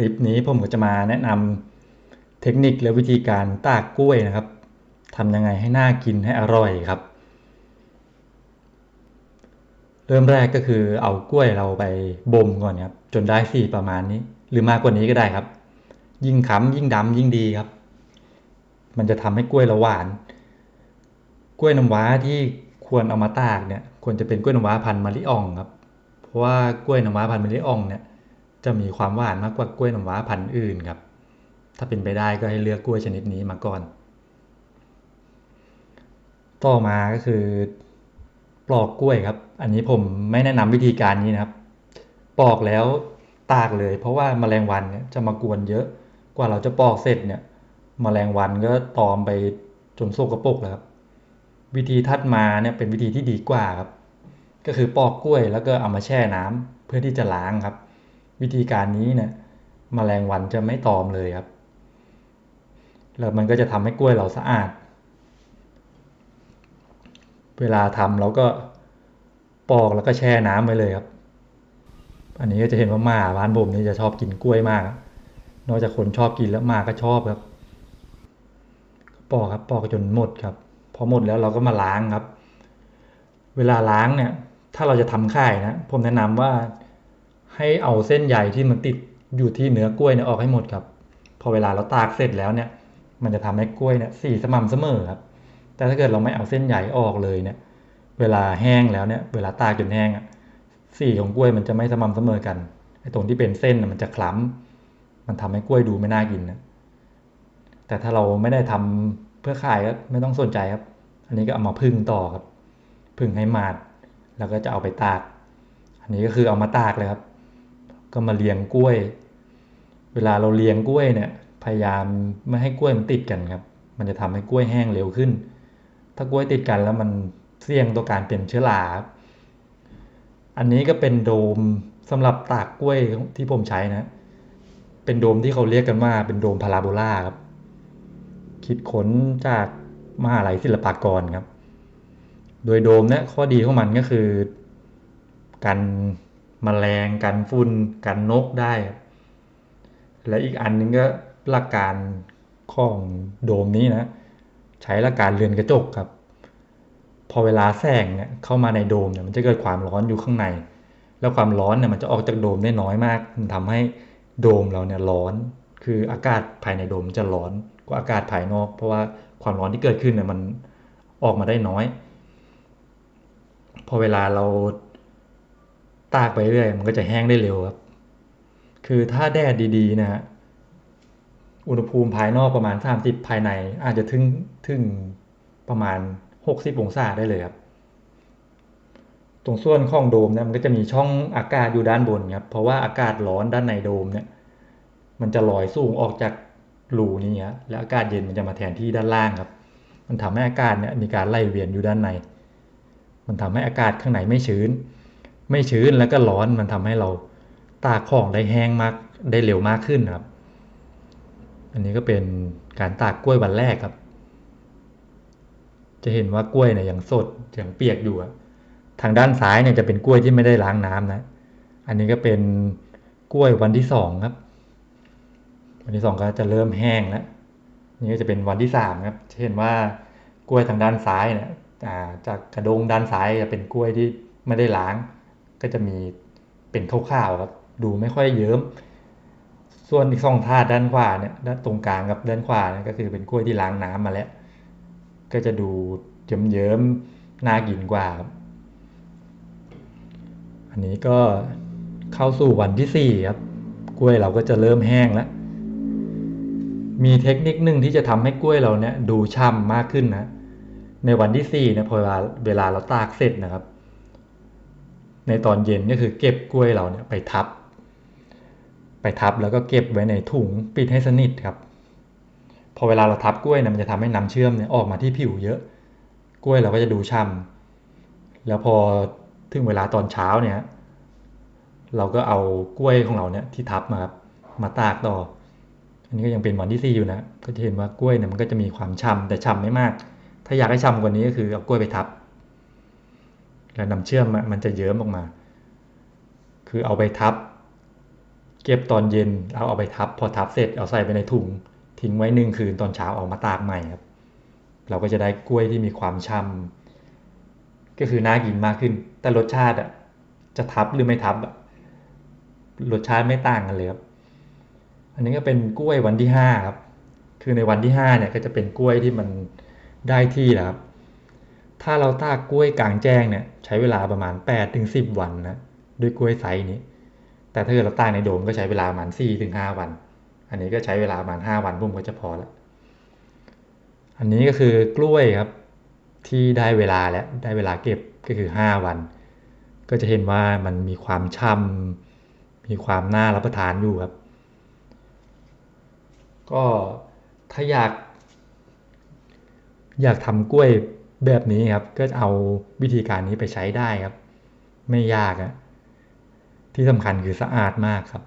คลิปนี้ผมก็จะมาแนะนำเทคนิคและวิธีการตากกล้วยนะครับทำยังไงให้น่ากินให้อร่อยครับ เริ่มแรกก็คือเอากล้วยเราไปบ่มก่อนครับ จนได้สีประมาณนี้ หรือมากกว่านี้ก็ได้ครับ ยิ่งขำยิ่งดำยิ่งดีครับ มันจะทำให้กล้วยเราหวาน กล้วยน้ำว้าที่ควรเอามาตากเนี่ยควรจะเป็นกล้วยน้ำว้าพันธุ์มะลิอ่องครับ เพราะว่ากล้วยน้ำว้าพันธุ์มะลิอ่องเนี่ย จะมีความหวานมากกว่ากล้วยน้ำว้าพันธุ์อื่นครับ ถ้าเป็นไปได้ก็ให้เลือกกล้วยชนิดนี้มาก่อน ต่อมาก็คือปลอกกล้วยครับ อันนี้ผมไม่แนะนำวิธีการนี้นะครับ ปลอกแล้วตากเลย เพราะว่าแมลงวันเนี่ยจะมากวนเยอะ กว่าเราจะปลอกเสร็จเนี่ยแมลงวันก็ตอมไปจนโซกระปกแล้วครับ วิธีทัดมาเนี่ยเป็นวิธีที่ดีกว่าครับ ก็คือปอกกล้วยแล้วก็เอามาแช่น้ำเพื่อที่จะล้างครับ วิธีการนี้เนี่ยมแมลงวันจะไม่ตอมเลยครับ แล้วมันก็จะทำให้กล้วยเราสะอาด เวลาทำเราก็ปอกแล้วก็แช่น้ำไว้เลยครับ อันนี้ก็จะเห็นว่าหมาบ้านผมนี่จะชอบกินกล้วยมาก นอกจากคนชอบกินแล้วหมาก็ชอบครับปอกครับปอกจนหมดครับ พอหมดแล้วเราก็มาล้างครับ เวลาล้างเนี่ย ถ้าเราจะทำข่ายนะ ผมแนะนำว่า ให้เอาเส้นใยที่มันติดอยู่ที่เนื้อกล้วยเนี่ยออกให้หมดครับ พอเวลาเราตากเสร็จแล้วเนี่ย มันจะทำให้กล้วยเนี่ยสีสม่ำเสมอครับ แต่ถ้าเกิดเราไม่เอาเส้นใยออกเลยเนี่ย เวลาแห้งแล้วเนี่ย เวลาตากจนแห้งอะสีของกล้วยมันจะไม่สม่ำเสมอกันไอ้ตรงที่เป็นเส้นมันจะคล้ำมันทำให้กล้วยดูไม่น่ากินนะแต่ถ้าเราไม่ได้ทำเพื่อขายก็ไม่ต้องสนใจครับ อันนี้ก็เอามาพึ่งต่อครับ พึ่งให้มาด แล้วก็จะเอาไปตาก อันนี้ก็คือเอามาตากเลยครับ ก็มาเลียงกล้วย เวลาเราเลียงกล้วยเนี่ยพยายามไม่ให้กล้วยมันติดกันครับ มันจะทำให้กล้วยแห้งเร็วขึ้น ถ้ากล้วยติดกันแล้วมันเสี่ยงต่อการเป็นเชื้อราอันนี้ก็เป็นโดมสำหรับตากกล้วยที่ผมใช้นะ เป็นโดมที่เขาเรียกกันว่าเป็นโดมพาราโบลาครับ คิดค้นจากมหาลัยศิลปากรครับ โดยโดมเนี่ยข้อดีของมันก็คือ กัน มแมลงกันฝุ่นกันนกได้ และอีกอันนึงก็หลักการของโดมนี้นะ ใช้หลักการเรือนกระจกครับ พอเวลาแสงเนี่ยเข้ามาในโดมเนี่ยมันจะเกิดความร้อนอยู่ข้างใน แล้วความร้อนเนี่ยมันจะออกจากโดมได้น้อยมากมันทำให้โดมเราเนี่ยร้อน คืออากาศภายในโดมจะร้อนกว่าอากาศภายนอก เพราะว่าความร้อนที่เกิดขึ้นเนี่ยมันออกมาได้น้อย พอเวลาเรา ตากไปเรื่อยมันก็จะแห้งได้เร็วครับ คือถ้าแดดดีๆนะฮะอุณหภูมิภายนอกประมาณ 30 ภายในอาจจะถึงถึงประมาณ 60 องศาได้เลยครับ ตรงส่วนของโดมเนี่ยมันก็จะมีช่องอากาศอยู่ด้านบนครับ เพราะว่าอากาศร้อนด้านในโดมเนี่ย มันจะลอยสูงออกจากรูนี้ครับแล้วอากาศเย็นมันจะมาแทนที่ด้านล่างครับ มันทำให้อากาศเนี่ยมีการไล่เวียนอยู่ด้านใน มันทำให้อากาศข้างในไม่ชื้น ไม่ชื้นแล้วก็ร้อนมันทำให้เราตากของได้แห้งมากได้เร็วมากขึ้นครับ อันนี้ก็เป็นการตากกล้วยวันแรกครับ จะเห็นว่ากล้วยเนี่ยยังสดยังเปียกอยู่ทางด้านซ้ายเนี่ยจะเป็นกล้วยที่ไม่ได้ล้างน้ำนะ อันนี้ก็เป็นกล้วยวันที่สองครับ วันที่สองก็จะเริ่มแห้งแล้วนี่ก็จะเป็นวันที่สามครับเห็นว่ากล้วยทางด้านซ้ายเนี่ยจากกระดงด้านซ้ายจะเป็นกล้วยที่ไม่ได้ล้าง ก็จะมีเป็นขาวๆครับดูไม่ค่อยเยิ้ม ส่วนอีกสองธาตุด้านขวาเนี่ยด้านตรงกลางกับด้านขวาเนี่ยก็คือเป็นกล้วยที่ล้างน้ำมาแล้ว ก็จะดูเยิ้มๆน่ากินกว่าครับอันนี้ก็เข้าสู่วันที่สี่ครับ กล้วยเราก็จะเริ่มแห้งแล้ว มีเทคนิคหนึ่งที่จะทำให้กล้วยเราเนี่ยดูช่ำมากขึ้นนะ ในวันที่สี่เนี่ยพอเวลาเวลาเราตากเสร็จนะครับ ในตอนเย็นก็คือเก็บกล้วยเราเนี่ยไปทับ ไปทับแล้วก็เก็บไว้ในถุงปิดให้สนิทครับ พอเวลาเราทับกล้วยเนี่ยมันจะทำให้น้ำเชื่อมเนี่ยออกมาที่ผิวเยอะ กล้วยเราก็จะดูช่ำแล้วพอถึงเวลาตอนเช้าเนี่ย เราก็เอากล้วยของเราเนี่ยที่ทับมาครับมาตากต่อ อันนี้ก็ยังเป็นวันที่สี่อยู่นะ ก็จะเห็นว่ากล้วยเนี่ยมันก็จะมีความช่ำแต่ช่ำไม่มาก ถ้าอยากให้ช่ำกว่านี้ก็คือเอากล้วยไปทับ แล้วน้ำเชื่อมมันจะเยิ้มออกมา คือเอาไปทับ เก็บตอนเย็นเอาเอาไปทับ พอทับเสร็จเอาใส่ไปในถุง ทิ้งไว้หนึ่งคืนตอนเช้าเอามาตากใหม่ครับ เราก็จะได้กล้วยที่มีความช่ำก็คือน่ากินมากขึ้น แต่รสชาติอะจะทับหรือไม่ทับรสชาติไม่ต่างกันเลยครับอันนี้ก็เป็นกล้วยวันที่ห้าครับ คือในวันที่ห้าเนี่ยก็จะเป็นกล้วยที่มันได้ที่แล้วครับ ถ้าเราตากกล้วยกลางแจ้งเนี่ยใช้เวลาประมาณ8ปดถึงสิวันนะด้วยกล้วยไซส์นี้ แต่ถ้าเกิดเราตากในโดมก็ใช้เวลาประมาณ4ถึงห้าวัน อันนี้ก็ใช้เวลาประมาณห้าวันพุ่มก็จะพอแล้วอันนี้ก็คือกล้วยครับที่ได้เวลาแล้วได้เวลาเก็บก็คือห้าวัน ก็จะเห็นว่ามันมีความช่ำมีความน่ารับประทานอยู่ครับ ก็ถ้าอยาก อยากทำกล้วย แบบนี้ครับก็เอาวิธีการนี้ไปใช้ได้ครับ ไม่ยากอะที่สำคัญคือสะอาดมากครับ